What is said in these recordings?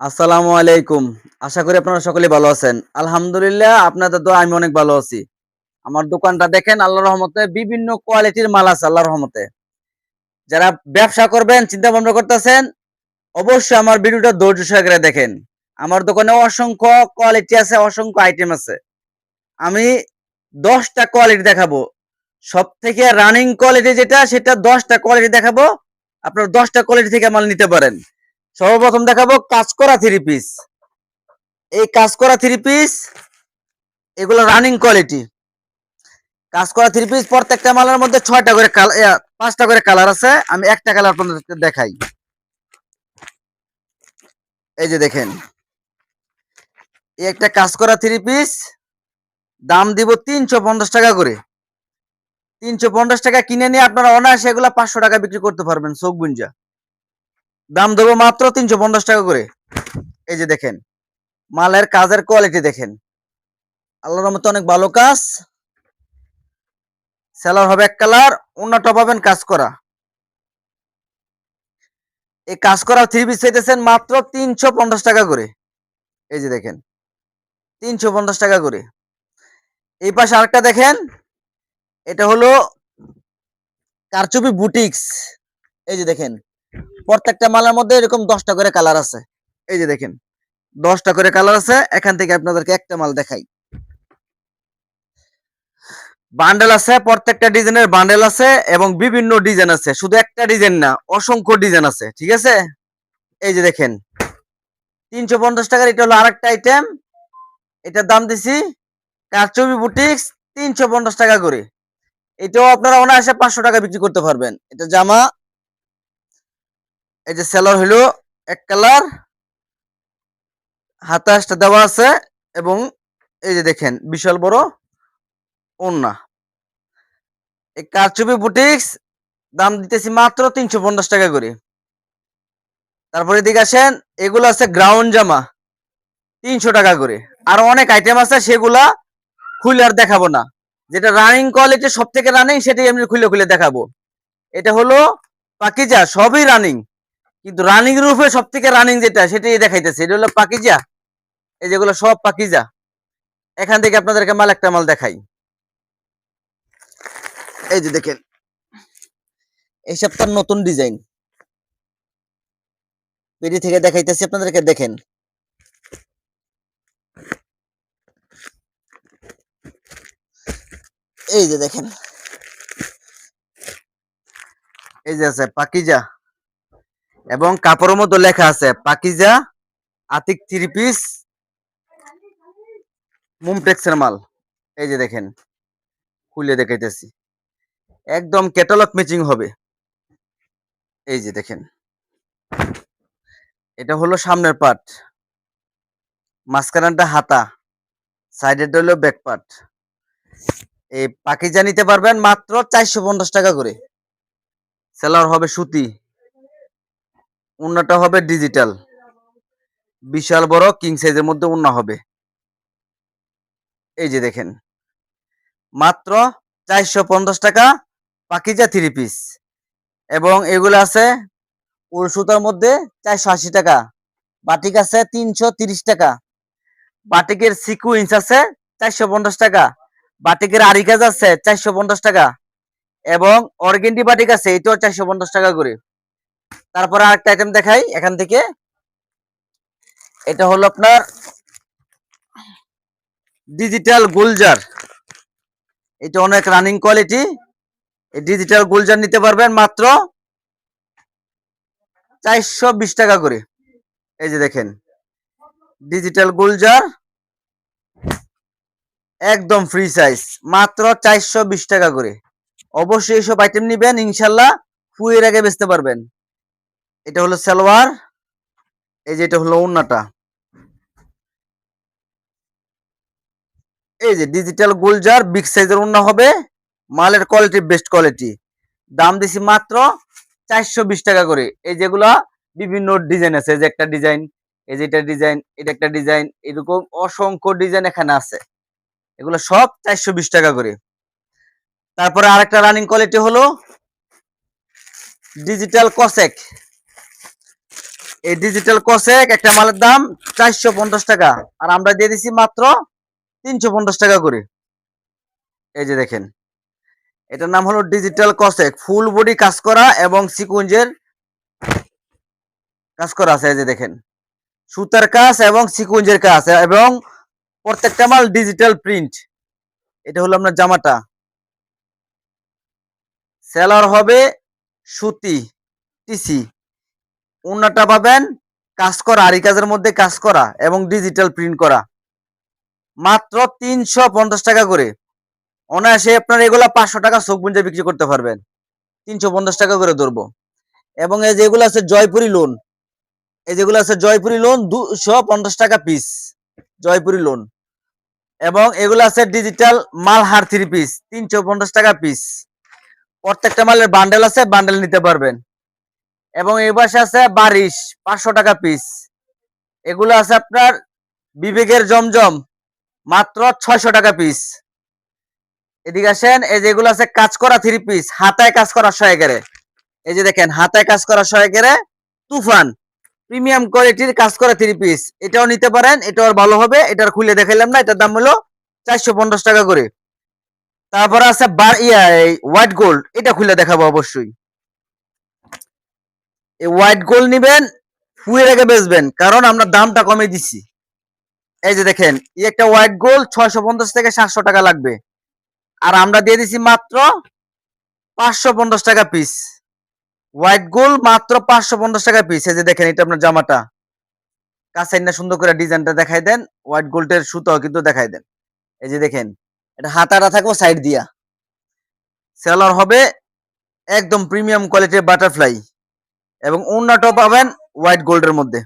আসসালামু আলাইকুম। আশা করি আপনারা সকলে ভালো আছেন। আলহামদুলিল্লাহ, আপনাদের তো আমি অনেক ভালো আছি। আমার দোকানটা দেখেন আল্লাহ রহমতে বিভিন্ন কোয়ালিটির মাল আছে আল্লাহ রহমতে। যারা ব্যবসা করবেন চিন্তা ভাবনা করতেছেন, অবশ্যই আমার ভিডিওটা ধৈর্য সহকারে দেখেন। আমার দোকানে অসংখ্য কোয়ালিটি আছে, অসংখ্য আইটেম আছে। আমি দশটা কোয়ালিটি দেখাবো। সব থেকে রানিং কোয়ালিটি যেটা, সেটা দশটা কোয়ালিটি দেখাবো। আপনার দশটা কোয়ালিটি থেকে মাল নিতে পারেন। সর্বপ্রথম দেখাবো কাজ করা থ্রি পিস এই কাজ করা থ্রি পিস এগুলো রানিং কোয়ালিটি কাজ করা থ্রি পিস প্রত্যেকটা মালের মধ্যে ছয়টা করে পাঁচটা করে কালার আছে। আমি একটা কালার আপনাদেরকে দেখাই। এই যে দেখেন। এই একটা কাজ করা থ্রি পিস দাম দিব তিনশো পঞ্চাশ টাকা করে। তিনশো পঞ্চাশ টাকা কিনে নিয়ে আপনারা অনায়াসে এগুলা পাঁচশো টাকা বিক্রি করতে পারবেন, চোখ বুঞ্জা। দাম দেবো মাত্র তিনশো পঞ্চাশ টাকা করে। এই যে দেখেন, মালের কাজের কোয়ালিটি দেখেন। আল্লাহর মতো অনেক ভালো কাজ। সেলার হবে এক কালার, অন্যটা পাবেন কাজ করা। এই কাজ করা থ্রি পিস চাইতেছেন মাত্র তিনশো পঞ্চাশ টাকা করে। এই যে দেখেন, তিনশো পঞ্চাশ টাকা করে। এই পাশে আরেকটা দেখেন, এটা হলো কারচুপি বুটিক্স এই যে দেখেন প্রত্যেকটা মালের মধ্যে এরকম দশটা করে কালার আছে। এই যে দেখেন, দশটা করে কালার আছে, এখান থেকে আপনাদেরকে একটা মাল দেখাই। বান্ডেল আছে, প্রত্যেকটা ডিজাইনের বান্ডেল আছে এবং বিভিন্ন ডিজাইন আছে। শুধু একটা ডিজাইন না, অসংখ্য ডিজাইন আছে, ঠিক আছে? এই যে দেখেন, তিনশো পঞ্চাশ টাকার এটা হলো আরেকটা আইটেম এটার দাম দিছি কারচুপি বুটিক্স তিনশো পঞ্চাশ টাকা করে। এটাও আপনারা অনায়াসে পাঁচশো টাকা বিক্রি করতে পারবেন। এটা জামা এই যে সেলর হলো এক কালার হাতাশটা দেওয়া আছে এবং এই যে দেখেন, বিশাল বড় ওন্না এই কারচুপি বুটিক্স, দাম দিতেছি মাত্র তিনশো পঞ্চাশ টাকা করে। তারপরে এদিকে আসেন, এগুলো আছে গ্রাউন্ড জামা, তিনশো টাকা করে। আর অনেক আইটেম আছে, সেগুলা খুলে আর দেখাবো না। যেটা রানিং কোয়ালিটি সব থেকে রানিং সেটাই আমি খুলে খুলে দেখাবো। এটা হলো পাকিজা, সবই রানিং কিন্তু রানিং রুফে সব থেকে রানিং যেটা, সেটাই দেখাইতেছে। এটা হলো পাকিজা। এই যেগুলো সব পাকিজা। এখান থেকে আপনাদেরকে মাল একটা মাল দেখাই। এই যে দেখেন। এই সপ্তাহ নতুন ডিজাইন পেরি থেকে দেখাইতেছি, আপনাদেরকে দেখেন। এই যে দেখেন। এই যে আছে পাকিজা। এবং কাপড়ের মধ্যে লেখা আছে, পাকিজা, আতিক থ্রি পিস মুমটেক্সের মাল। এই যে দেখেন, খুলে দেখাইতেছি। একদম ক্যাটালগ ম্যাচিং হবে। এই যে দেখেন, এটা হলো সামনের পার্ট মাঝখানটা হাতা সাইডেরটা হলো ব্যাক পার্ট এই পাকিজা নিতে পারবেন মাত্র চারশো পঞ্চাশ টাকা করে। সেলার হবে সুতি। উন্নাটা হবে ডিজিটাল বিশাল বড় কিং সাইজের মধ্যে উন্না হবে। এই যে দেখেন, মাত্র চারশো পঞ্চাশ টাকা পাকিজা থ্রি পিস এবং এগুলো আছে উল সুতার মধ্যে চারশো আশি টাকা, বাটিক আছে তিনশো তিরিশ টাকা। বাটিকের সিকুইন্স আছে চারশো পঞ্চাশ টাকা, বাটিকের আরিকাজ আছে চারশো পঞ্চাশ টাকা। এবং অর্গেন্ডি বাটিক আছে, এটাও চারশো পঞ্চাশ টাকা করে। তারপরে আরেকটা আইটেম দেখাই, এখান থেকে। এটা হলো আপনার ডিজিটাল গুলজার। এটা অনেক রানিং কোয়ালিটি ডিজিটাল গুলজার নিতে পারবেন মাত্র চারশো বিশ টাকা করে। এই যে দেখেন ডিজিটাল গুলজার একদম ফ্রি সাইজ মাত্র চারশো বিশ টাকা করে। অবশ্যই এইসব আইটেম নিবেন, ইনশাল্লাহ ফুয়ের আগে বেচতে পারবেন। এটা হলো সালোয়ার, এই যে এটা হলো ওন্নাটা এই যে ডিজিটাল গুলজার বিগ সাইজের ওন্না হবে, মালের কোয়ালিটি বেস্ট কোয়ালিটি দাম দিছি মাত্র চারশো বিশ টাকা করে। এই যেগুলা বিভিন্ন ডিজাইন আছে যে একটা ডিজাইন এই যে এটা ডিজাইন এটা একটা ডিজাইন এরকম অসংখ্য ডিজাইন এখানে আছে। এগুলো সব চারশো বিশ টাকা করে। তারপরে আরেকটা রানিং কোয়ালিটি হলো ডিজিটাল কসেক এই ডিজিটাল কসেক একটা মালের দাম চারশো পঞ্চাশ টাকা। আর আমরা দিয়ে দিছি মাত্র তিনশো পঞ্চাশ টাকা করে। এই যে দেখেন, এটার নাম হলো ডিজিটাল কসেক ফুল বডি কাজ করা এবং সিকুঞ্জের কাজ করা আছে, এই যে দেখেন। সুতার কাজ এবং সিকুঞ্জের কাজ এবং প্রত্যেকটা মাল ডিজিটাল প্রিন্ট এটা হলো আপনার জামাটা। সেলার হবে সুতি টিসি অন্যটা পাবেন, কাজ করা, আরি কাজের মধ্যে কাজ করা এবং ডিজিটাল প্রিন্ট করা। মাত্র তিনশো পঞ্চাশ টাকা করে। অনায়াসে আপনার এগুলা পাঁচশো টাকা চোখ বুঞ্জে বিক্রি করতে পারবেন। তিনশো পঞ্চাশ টাকা করে ধরবো। এবং এই যেগুলো আছে জয়পুরি লোন এই যেগুলো আছে জয়পুরি লোন দুশো পঞ্চাশ টাকা পিস জয়পুরি লোন এবং এগুলো আছে ডিজিটাল মাল হার থ্রি পিস তিনশো পঞ্চাশ টাকা পিস প্রত্যেকটা মালের বান্ডেল আছে বান্ডেল নিতে পারবেন। এবং এই পাশে আছে বারিশ, পাঁচশো টাকা পিস এগুলো আছে আপনার বিবেকের জমজম, মাত্র ছয়শো টাকা পিস এদিকে আসেন, এই যে এগুলো আছে কাজ করা থ্রি পিস হাতায় কাজ করা সহায়কারে এই যে দেখেন, হাতায় কাজ করা সহায়কারে তুফান প্রিমিয়াম কোয়ালিটির কাজ করা থ্রি পিস এটাও নিতে পারেন এটাও ভালো হবে, এটার খুলে দেখাইলাম না, এটার দাম হলো চারশো পঞ্চাশ টাকা করে। তারপরে আছে বার, ইয়া হোয়াইট গোল্ড এটা খুলে দেখাবো অবশ্যই। এই হোয়াইট গোল্ড নিবেন ফুয়ে রেখে বেচবেন, কারণ আমরা দামটা কমে দিচ্ছি। এই যে দেখেন, এই একটা হোয়াইট গোল্ড ছয়শো পঞ্চাশ থেকে সাতশো টাকা লাগবে। আর আমরা দিয়ে দিছি মাত্র পাঁচশো পঞ্চাশ টাকা পিস হোয়াইট গোল্ড মাত্র পাঁচশো পঞ্চাশ টাকা পিস এই যে দেখেন, এটা আপনার জামাটা। কাছে না সুন্দর করে ডিজাইনটা দেখাই দেন হোয়াইট গোল্ডের সুতাও কিন্তু দেখাই দেন। এই যে দেখেন, এটা হাতাটা থাকব সাইড দিয়া। সেলার হবে একদম প্রিমিয়াম কোয়ালিটির বাটারফ্লাই এবং উন্নটা পাবেন হোয়াইট গোল্ডের মধ্যে।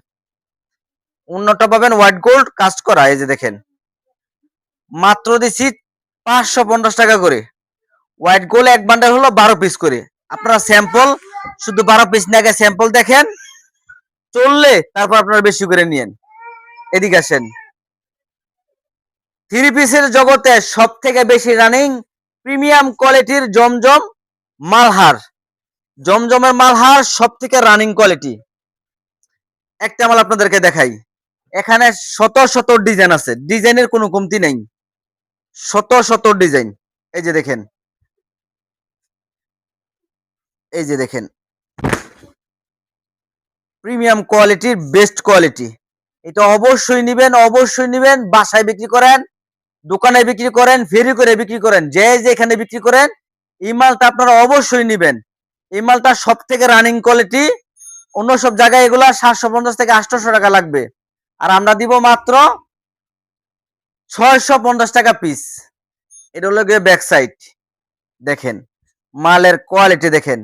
উন্নটা পাবেন হোয়াইট গোল্ড কাস্ট করা, এই যে দেখেন। মাত্র দিছি পাঁচশো পঞ্চাশ টাকা করে। হোয়াইট গোল্ড এক বান্ডাল হলো বারো পিস করে। আপনারা স্যাম্পল শুধু বারো পিস না আগে স্যাম্পল দেখেন, চললে তারপর আপনারা বেশি করে নিয়েন। এদিকে আসেন। থ্রি পিসের জগতে সব থেকে বেশি রানিং প্রিমিয়াম কোয়ালিটির জমজম মালহার। জমজমের মালহার সব থেকে রানিং কোয়ালিটি একটা মাল আপনাদেরকে দেখাই। এখানে শত শত ডিজাইন আছে। ডিজাইনের কোনো কমতি নেই। শত শত ডিজাইন এই যে দেখেন। এই যে দেখেন। প্রিমিয়াম কোয়ালিটির বেস্ট কোয়ালিটি এটা অবশ্যই নিবেন অবশ্যই নিবেন। বাসায় বিক্রি করেন, দোকানে বিক্রি করেন, ফেরি করে বিক্রি করেন, যে যেখানে বিক্রি করেন, এই মালটা আপনারা অবশ্যই নিবেন। এই মালটা সব থেকে রানিং কোয়ালিটি অন্য সব জায়গায় এগুলা সাতশো পঞ্চাশ থেকে আটশোশো টাকা লাগবে। আর আমরা দিব মাত্র ছয়শো পঞ্চাশ টাকা পিস এটা হলো গিয়ে ব্যাক সাইড দেখেন, মালের কোয়ালিটি দেখেন।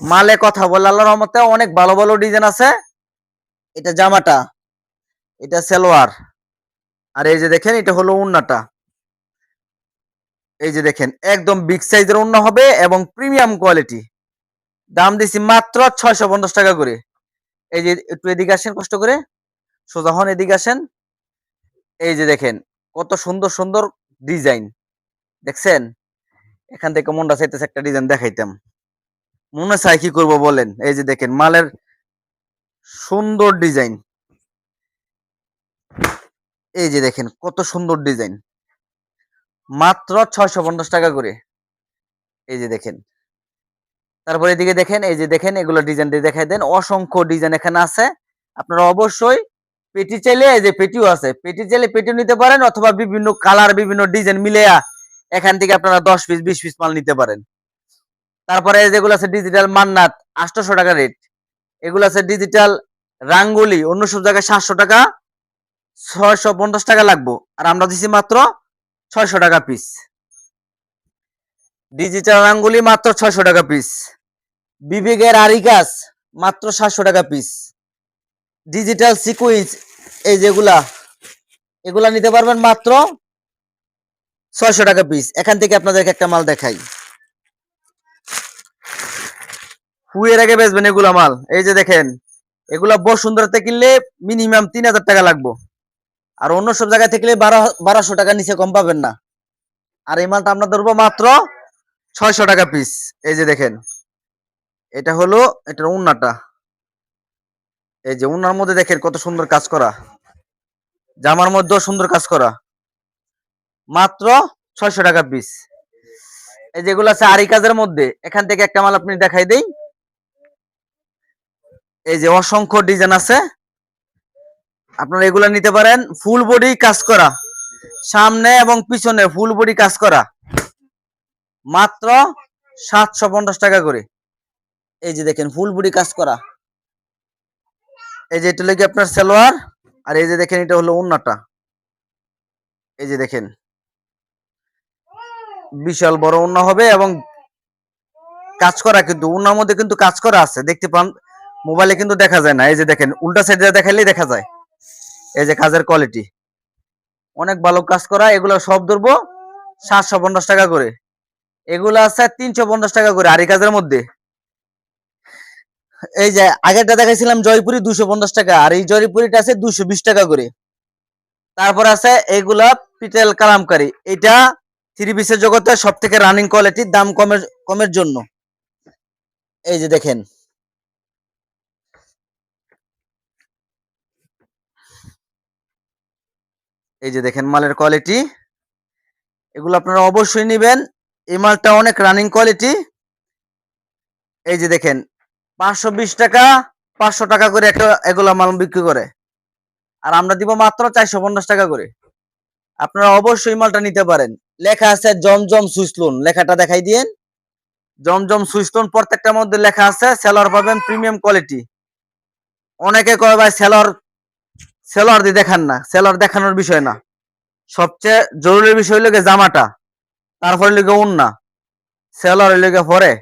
মালে কথা বলে আল্লাহ রহমতে অনেক ভালো ভালো ডিজাইন আছে। এটা জামাটা, এটা সালোয়ার। আর এই যে দেখেন, এটা হলো উন্নাটা এই যে দেখেন, একদম বিগ সাইজের উন্না হবে এবং প্রিমিয়াম কোয়ালিটি দাম দিছি মাত্র ছয়শো পঞ্চাশ টাকা করে। এই যে একটু এদিকে আসেন, কষ্ট করে। সোজা হন, এদিকে আসেন। এই যে দেখেন, কত সুন্দর সুন্দর ডিজাইন। দেখছেন? এখান থেকে মনটা চাইতেছে একটা ডিজাইন দেখাইতাম। মনে চাই কি করব বলেন? এই যে দেখেন, মালের সুন্দর ডিজাইন। এই যে দেখেন, কত সুন্দর ডিজাইন। মাত্র ছয়শো পঞ্চাশ টাকা করে। এই যে দেখেন তারপর এদিকে দেখেন, এই যে দেখেন, এগুলো ডিজাইন দিয়ে দেখাই দেন। অসংখ্য ডিজাইন এখানে আছে। আপনারা অবশ্যই পেটি চাইলে, এই যে পেটিও আছে, পেটি চাইলে পেটিও নিতে পারেন অথবা বিভিন্ন কালার, বিভিন্ন ডিজাইন মিলে এখান থেকে আপনারা দশ পিস বিশ পিস মাল নিতে পারেন। তারপরে যেগুলো আছে ডিজিটাল মান্নাত, আটশোশো টাকা রেট এগুলো আছে ডিজিটাল রাঙ্গুলি, অন্য সব জায়গায় সাতশো টাকা, ছয়শো পঞ্চাশ টাকা লাগবো। আর আমরা দিছি মাত্র ছয়শো টাকা পিস ডিজিটাল রাঙ্গুলি মাত্র ছয়শো টাকা পিস বিবেকের আরিকাস মাত্র সাতশো টাকা পিস ডিজিটাল সিকুইন্স এই যেগুলা, এগুলা নিতে পারবেন মাত্র ছয়শো টাকা পিস এখান থেকে আপনাদেরকে একটা মাল দেখাই। ফুয়ের আগে বেচবেন এগুলা মাল। এই যে দেখেন, এগুলা বসুন্ধরাতে কিনলে মিনিমাম তিন হাজার টাকা লাগবো। আর অন্য সব জায়গায় থেকে বারো বারোশো টাকা নিচে কম পাবেন না। আর এই মালটা আমরা ধরবো মাত্র ছয়শো টাকা পিস এই যে দেখেন, এটা হলো, এটার উন্নাটা। এই যে উনার মধ্যে দেখেন কত সুন্দর কাজ করা। জামার মধ্যেও সুন্দর কাজ করা। মাত্র ছয়শো টাকা পিস এই যেগুলো আছে আরি কাজের মধ্যে, এখান থেকে একটা মাল আপনি দেখাই দেই। এই যে অসংখ্য ডিজাইন আছে। আপনারা এগুলা নিতে পারেন। ফুল বডি কাজ করা। সামনে এবং পিছনে ফুল বডি কাজ করা। মাত্র সাতশো পঞ্চাশ টাকা করে। এই যে দেখেন, ফুল বডি কাজ করা। এই যে এটা লেগে আপনার সালোয়ার, আর এই যে দেখেন, এটা হলো উন্নাটা এই যে দেখেন, বিশাল বড় উন্না হবে এবং কাজ করা কিন্তু উন্নার মধ্যে কিন্তু কাজ করা আছে। দেখতে পান, মোবাইলে কিন্তু দেখা যায় না। এই যে দেখেন, উল্টা সাইডে দেখাইলেই দেখা যায়। এই যে কাজের কোয়ালিটি অনেক ভালো কাজ করা, এগুলো সব ধরবো সাতশো পঞ্চাশ টাকা করে। এগুলো আছে তিনশো পঞ্চাশ টাকা করে আরি কাজের মধ্যে। এই যে আগেরটা দেখাইছিলাম জয়পুরি দুশো পঞ্চাশ টাকা, আর এই জয়পুরিটা আছে দুশো বিশ টাকা করে। তারপর আছে এগুলা পিটেল কালামকারি। এটা থ্রি পিসের জগতে সব থেকে রানিং কোয়ালিটির দাম কমের কমের জন্য। এই যে দেখেন। এই যে দেখেন মালের কোয়ালিটি এগুলো আপনারা অবশ্যই নেবেন। এই মালটা অনেক রানিং কোয়ালিটি এই যে দেখেন, পাঁচশো বিশ টাকা, পাঁচশো টাকা করে একটা এগুলা মাল বিক্রি করে। আর আমরা দিব মাত্র চারশো পঞ্চাশ টাকা করে। আপনারা অবশ্যই মালটা নিতে পারেন। লেখা আছে জমজম সুইসলুন লেখাটা দেখাই দিয়েন। জমজম সুইসলুন প্রত্যেকটার মধ্যে লেখা আছে সেলর পাবেন প্রিমিয়াম কোয়ালিটি অনেকে কয়, ভাই সেলর সেলর দিয়ে দেখান না। সেলর দেখানোর বিষয় না। সবচেয়ে জরুরি বিষয় হলো জামাটা। তারপরে লিগে উন্না সেলর লিগে পরে।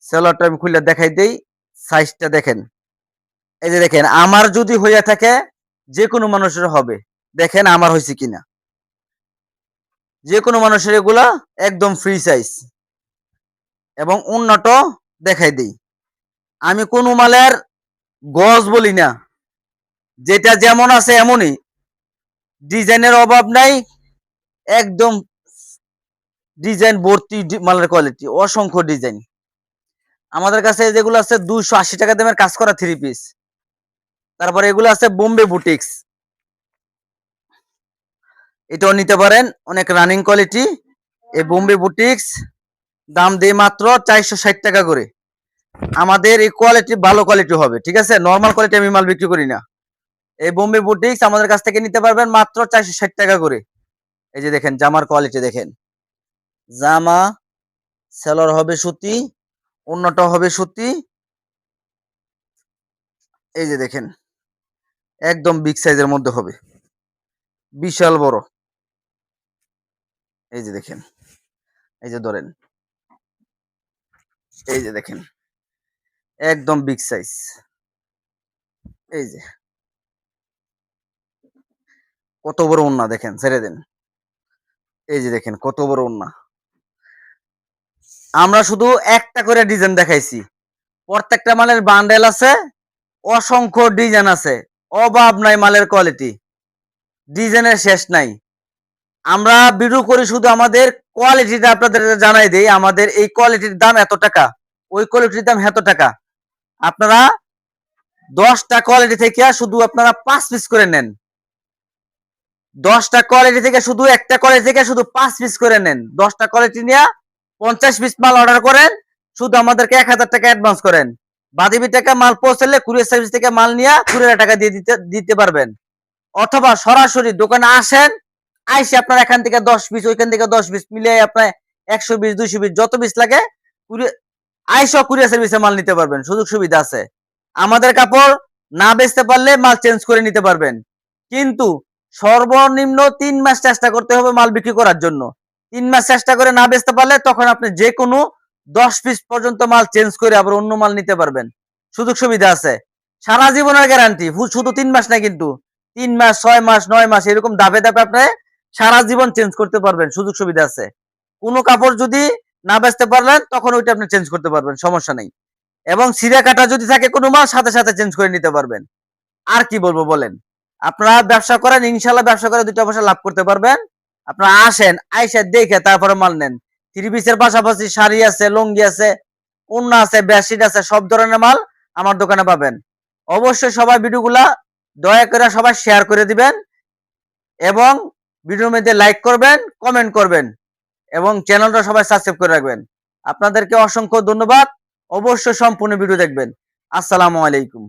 সেলারটা আমি খুলে দেখাই দেই সাইজটা দেখেন। এই যে দেখেন, আমার যদি হইয়া থাকে যে কোনো মানুষের হবে। দেখেন আমার হয়েছে কিনা। যে কোনো মানুষের এগুলা একদম ফ্রি সাইজ এবং উন্নত দেখাই দেই। আমি কোন মালের গজ বলি না। যেটা যেমন আছে এমনই। ডিজাইনের অভাব নাই। একদম ডিজাইন ভর্তি মালের কোয়ালিটি অসংখ্য ডিজাইন। আমাদের কাছে যেগুলো আছে দুশো আশি টাকা দামের কাজ করা থ্রি পিস তারপরে এগুলো আছে বোম্বে বুটিক্স এটাও নিতে পারেন, অনেক রানিং কোয়ালিটি এই বোম্বে বুটিক্স দাম দিয়ে মাত্র চারশো ষাট টাকা করে। আমাদের এই কোয়ালিটি ভালো কোয়ালিটি হবে, ঠিক আছে? নর্মাল কোয়ালিটি আমি মাল বিক্রি করি না। এই বোম্বে বুটিক্স আমাদের কাছ থেকে নিতে পারবেন মাত্র চারশো ষাট টাকা করে। এই যে দেখেন, জামার কোয়ালিটি দেখেন। জামা, সেলর হবে সুতি অন্যটা হবে সুতি। এই যে দেখেন, একদম বিগ সাইজের মধ্যে হবে। বিশাল বড়। এই যে দেখেন, এই যে ধরেন। এই যে দেখেন, একদম বিগ সাইজ এই যে। কত বড় ওন্না দেখেন, ছেড়ে দেন। এই যে দেখেন, কত বড় ওন্না আমরা শুধু একটা করে ডিজাইন দেখাইছি। প্রত্যেকটা মালের বান্ডেল আছে, অসংখ্য ডিজাইন আছে, অভাব নাই মালের কোয়ালিটি ডিজাইনের শেষ নাই। আমরা ভিডিও করি শুধু আমাদের কোয়ালিটিটা আপনাদের জানাই দেই, আমাদের এই কোয়ালিটির দাম এত টাকা, ওই কোয়ালিটির দাম এত টাকা। আপনারা দশটা কোয়ালিটি থেকে শুধু আপনারা পাঁচ পিস করে নেন। দশটা কোয়ালিটি থেকে শুধু একটা কোয়ালিটি থেকে শুধু পাঁচ পিস করে নেন। দশটা কোয়ালিটি নিয়ে পঞ্চাশ পিস মাল অর্ডার করেন, শুধু আমাদেরকে এক হাজার টাকা অ্যাডভান্স করেন। বাদিবি টাকা মাল পৌঁছালে কুরিয়ার সার্ভিস থেকে মাল নিয়ে কুড়ি টাকা দিয়ে দিতে দিতে পারবেন। অথবা সরাসরি দোকানে আসেন, আইসে আপনার এখান থেকে দশ পিস ওইখান থেকে দশ পিস মিলিয়ে আপনার একশো বিশ দুইশো পিস যত পিস লাগে আইসো কুরিয়ার সার্ভিসে মাল নিতে পারবেন, সুযোগ সুবিধা আছে। আমাদের কাপড় না বেচতে পারলে মাল চেঞ্জ করে নিতে পারবেন। কিন্তু সর্বনিম্ন তিন মাস চেষ্টা করতে হবে মাল বিক্রি করার জন্য। তিন মাস চেষ্টা করে না বেচতে পারলে তখন আপনি যে কোনো দশ পিস পর্যন্ত মাল চেঞ্জ করে আবার অন্য মাল নিতে পারবেন। সুযোগ সুবিধা আছে। সারা জীবনের গ্যারান্টি শুধু তিন মাস না কিন্তু তিন মাস, ছয় মাস, নয় মাস, এরকম দাবে দাবে আপনি সারা জীবন চেঞ্জ করতে পারবেন, সুযোগ সুবিধা আছে। কোনো কাপড় যদি না বেচতে পারলেন, তখন ওইটা আপনি চেঞ্জ করতে পারবেন, সমস্যা নেই। এবং সিরা কাটা যদি থাকে কোনো মাল, সাথে সাথে চেঞ্জ করে নিতে পারবেন। আর কি বলব বলেন? আপনারা ব্যবসা করেন ইনশাল্লাহ ব্যবসা করে দুটো পয়সা লাভ করতে পারবেন। আপনারা আসেন, আইসে দেখে তারপরে মাল নেন। থ্রি পিসের পাশাপাশি শাড়ি আছে, লুঙ্গি আছে ওন্না আছে, বেডশিট আছে, সব ধরনের মাল আমার দোকানে পাবেন। অবশ্যই সবাই ভিডিওগুলা দয়া করে সবাই শেয়ার করে দিবেন এবং ভিডিওর মধ্যে লাইক করবেন কমেন্ট করবেন এবং চ্যানেলটা সবাই সাবস্ক্রাইব করে রাখবেন। আপনাদেরকে অসংখ্য ধন্যবাদ। অবশ্যই সম্পূর্ণ ভিডিও দেখবেন। আসসালামু আলাইকুম।